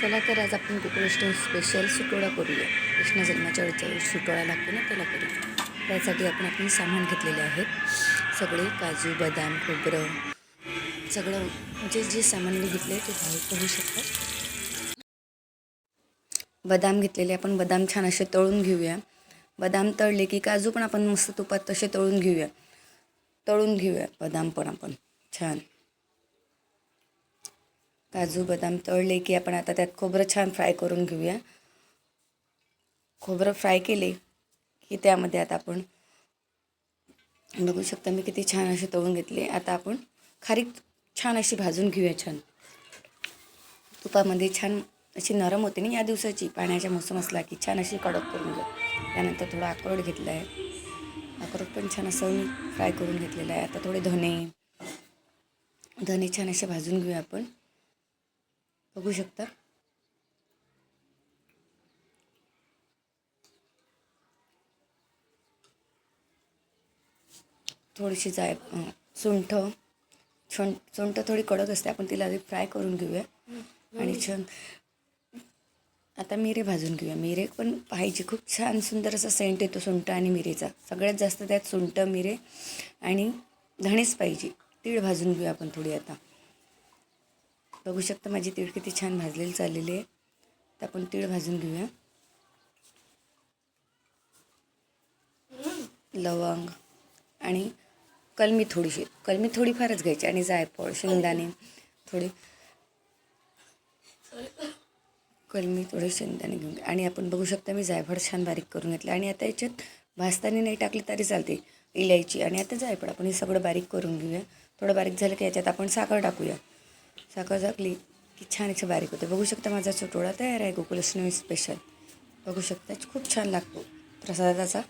चला तर आज आपण गोकुळाष्टमी स्पेशल सुटोळा करूया. कृष्ण जन्माच्या वेळेचा सुटोळा लागतो ना त्याला करूया. त्यासाठी आपण आपण सामान घेतलेले आहेत. सगळे काजू बदाम खोबरं सगळं म्हणजे जे सामान मी घेतले ते भाऊ करू शकतात. बदाम घेतलेले आपण बदाम छान असे तळून घेऊया. बदाम तळले की काजू पण आपण मस्त तुपात तसे तळून घेऊया. तळून घेऊया. बदाम पण आपण. छान. काजू बदाम तळले की आपण आता त्यात खोबरं छान फ्राय करून घेऊया. खोबरं फ्राय केले की त्यामध्ये आता आपण बघू शकता मी किती छान असे तळून घेतले. आता आपण खारीक छान अशी भाजून घेऊया छान. तुपामध्ये छान अशी नरम होते ना या दिवसाची. पाण्याचा मोसम असला की छान अशी कडक करून घ्या. त्यानंतर थोडं अक्रोड घेतला आहे. अक्रोड पण छान असं मी फ्राय करून घेतलेला आहे. आता थोडे धने धने छान असे भाजून घेऊया आपण. बघू शकता. थोडीशी जाय सुंठ छुं सुंठ थोडी कडक असते. आपण तिला आधी फ्राय करून घेऊया. आणि छान आता मिरे भाजून घेऊया. मिरे पण पाहिजे. खूप छान सुंदर असा सेंट येतो सुंठ आणि मिरेचा. सगळ्यात जास्त त्यात सुंठ मिरे आणि धणेच पाहिजे. तीळ भाजून घेऊया आपण थोडी आता. बघू शकता माझी तीळ किती छान भाजलेली चाललेली आहे. तर आपण तीळ भाजून घेऊया. लवंग आणि कलमी थोडीशी कलमी थोडीफारच घ्यायची आणि जायफळ शेंगदाणे थोडे. कलमी थोडे शेंगदाणे घेऊन आणि आपण बघू शकता मी जायफळ छान बारीक करून घेतलं. आणि आता याच्यात भाजताना नाही टाकली तरी चालते इलायची. आणि आता जायफळ आपण हे सगळं बारीक करून घेऊया. थोडं बारीक झालं की याच्यात आपण साखर टाकूया. साखर झाकली की छान असं बारीक होते. बघू शकता माझा चोटोळा तयार आहे. गोकुलाष्टमी स्पेशल बघू शकता खूप छान लागतो. प्रसादाचा.